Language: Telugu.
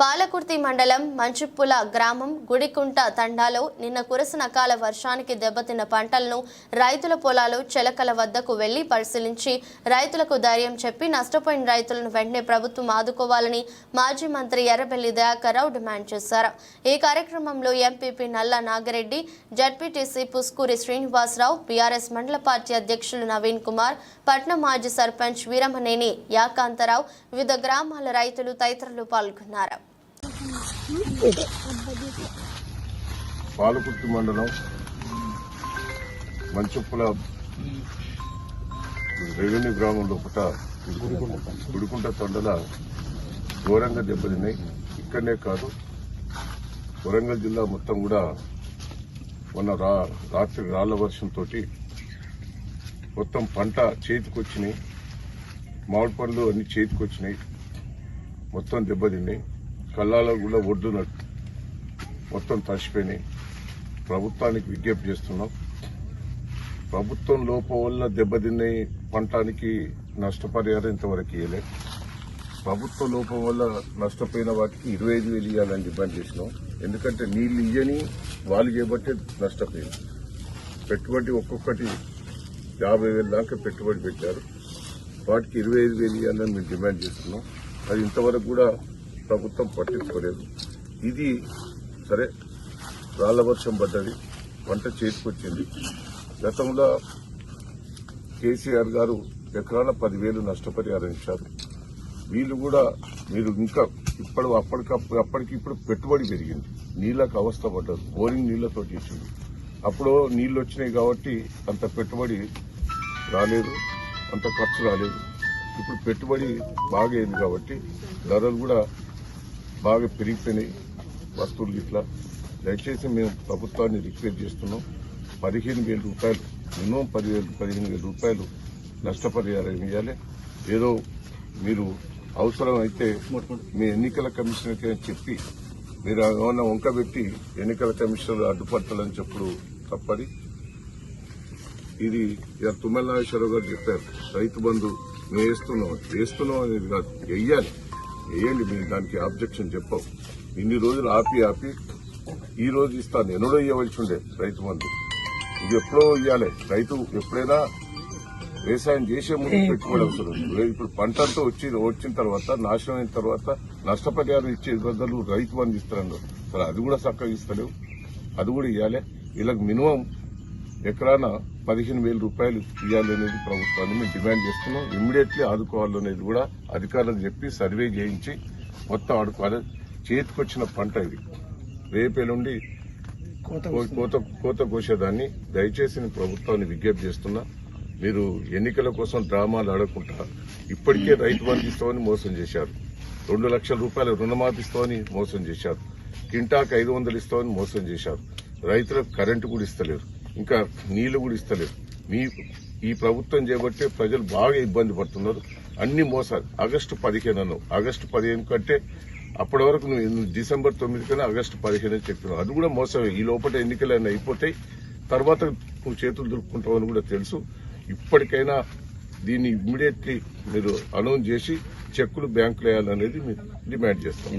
పాలకుర్తి మండలం మంచుపుల గ్రామం గుడికుంట తండాలో నిన్న కురసిన అకాల వర్షానికి దెబ్బతిన్న పంటలను రైతుల పొలాలు చెలకల వద్దకు వెళ్ళి పరిశీలించి రైతులకు ధైర్యం చెప్పి నష్టపోయిన రైతులను వెంటనే ప్రభుత్వం ఆదుకోవాలని మాజీ మంత్రి ఎర్రబెల్లి దయాకర్రావు డిమాండ్ చేశారు. ఈ కార్యక్రమంలో MPP Nalla Nagireddy ZPTC Puskuri Srinivasarao BRS మండల పార్టీ అధ్యక్షులు నవీన్ కుమార్ పట్నం మాజీ సర్పంచ్ వీరమనేని యాకాంతరావు వివిధ గ్రామాల రైతులు తదితరులు పాల్గొన్నారు. పాలకుర్తి మండలం మంచుప్పుల రెవెన్యూ గ్రామంలో లోపల గుడికుంట తొండల ఘోరంగా దెబ్బతిన్నాయి. ఇక్కడనే కాదు వరంగల్ జిల్లా మొత్తం కూడా మొన్న రా రాత్రి రాళ్ళ వర్షంతో మొత్తం పంట చేతికొచ్చినాయి. మామిడి పండ్లు అన్ని చేతికొచ్చినాయి. మొత్తం దెబ్బతిన్నాయి. కళ్ళాలో కూడా ఒడ్డునట్టు మొత్తం తడిచిపోయినాయి ప్రభుత్వానికి విజ్ఞప్తి చేస్తున్నాం. ప్రభుత్వం లోపం వల్ల దెబ్బతిన్న పంటానికి నష్టపరిహారం ఇంతవరకు ఇవ్వలే ప్రభుత్వ లోపం వల్ల నష్టపోయిన వాటికి ఇరవై ఐదు వేలు ఇవ్వాలని డిమాండ్ చేసినాం. ఎందుకంటే నీళ్ళు ఇయ్యని వాళ్ళు చేయబట్టే నష్టపోయింది. పెట్టుబడి ఒక్కొక్కటి యాభై వేల దాకా పెట్టుబడి పెట్టారు. వాటికి ఇరవై ఐదు వేలు ఇవ్వాలని మేము డిమాండ్ చేస్తున్నాం. అది ఇంతవరకు కూడా ప్రభుత్వం పట్టించుకోలేదు. ఇది సరే రాళ్ళ వర్షం పడ్డది పంట చేతికొచ్చింది. గతంలో కేసీఆర్ గారు ఎకరాల పదివేలు నష్టపరిహారం ఇచ్చారు. వీళ్ళు కూడా మీరు ఇంకా ఇప్పుడు అప్పటికప్పుడు అప్పటికి ఇప్పుడు పెట్టుబడి పెరిగింది. నీళ్ళకు అవస్థ పడ్డారు బోరింగ్ నీళ్ళతో ఇచ్చింది అప్పుడు నీళ్ళు వచ్చినాయి కాబట్టి అంత పెట్టుబడి రాలేదు అంత ఖర్చు రాలేదు. ఇప్పుడు పెట్టుబడి బాగా అయింది కాబట్టి ధరలు కూడా బాగా పెరిగిపోయినాయి వస్తువులు ఇట్లా దయచేసి మేము ప్రభుత్వాన్ని రిక్వెస్ట్ చేస్తున్నాం. పదిహేను వేల రూపాయలు మినిమం పదివేలు పదిహేను వేల రూపాయలు నష్టపరిహారం ఇవ్వాలి ఏదో మీరు అవసరం అయితే మీ ఎన్నికల కమిషనర్కి చెప్పి మీరు ఏమన్నా వంకబెట్టి ఎన్నికల కమిషనర్ అడ్డుపట్టాలని చెప్పుడు తప్పది. ఇది ఇక తుమ్మల నాగేశ్వరరావు గారు చెప్పారు. రైతు బంధు మేము వేస్తున్నాం వేస్తున్నాం అనేది కాదు వెయ్యాలి వేయండి మీరు దానికి ఆబ్జెక్షన్ చెప్పవు. ఇన్ని రోజులు ఆపి ఆపి ఈ రోజు ఇస్తాను ఎన్నడో ఇవ్వవలసి ఉండే రైతు బంధు ఇది ఎప్పుడో ఇవ్వాలి రైతు ఎప్పుడైనా వ్యవసాయం చేసే ముందు పెట్టుబడి అవసరం. ఇప్పుడు పంట అంతా వచ్చి వచ్చిన తర్వాత నాశనం అయిన తర్వాత నష్టపరిహారం ఇచ్చే బదులు రైతు బంధు ఇస్తారన్నారు. మరి అది కూడా చక్కగా ఇస్తలేవు. అది కూడా ఇవ్వాలి వీళ్ళకి మినిమం ఎకరాన పదిహేను వేల రూపాయలు ఇవ్వాలనేది ప్రభుత్వాన్ని మేము డిమాండ్ చేస్తున్నాం. ఇమ్మీడియట్లీ ఆదుకోవాలనేది కూడా అధికారులకు చెప్పి సర్వే చేయించి మొత్తం ఆడుకోవాలి. చేతికొచ్చిన పంట ఇది. రేపేలుండి కోత కోత కోసేదాన్ని. దయచేసి నేను ప్రభుత్వాన్ని విజ్ఞప్తి చేస్తున్నా. మీరు ఎన్నికల కోసం డ్రామాలు ఆడకుండా ఇప్పటికే రైతు బంధు ఇస్తామని మోసం చేశారు. రెండు లక్షల రూపాయల రుణమాఫీ ఇస్తామని మోసం చేశారు. కింటాకు ఐదు వందలు ఇస్తామని మోసం చేశారు. రైతులకు కరెంటు కూడా ఇస్తలేరు. ఇంకా నీళ్ళు కూడా ఇస్తలేదు మీ ఈ ప్రభుత్వం చేపట్టే ప్రజలు బాగా ఇబ్బంది పడుతున్నారు. అన్ని మోసాలు. ఆగస్టు పదిహేను అన్నావు. ఆగస్టు పదిహేను కంటే అప్పటి వరకు నువ్వు డిసెంబర్ తొమ్మిది కన్నా ఆగస్టు పదిహేను అని చెప్పినావు. అది కూడా మోసమే. ఈ లోపల ఎన్నికలన్నీ అయిపోతాయి. తర్వాత నువ్వు చేతులు దులుపుకుంటావని కూడా తెలుసు. ఇప్పటికైనా దీన్ని ఇమ్మీడియట్లీ మీరు అనౌన్స్ చేసి చెక్కులు బ్యాంకులు వేయాలనేది మీరు డిమాండ్ చేస్తాం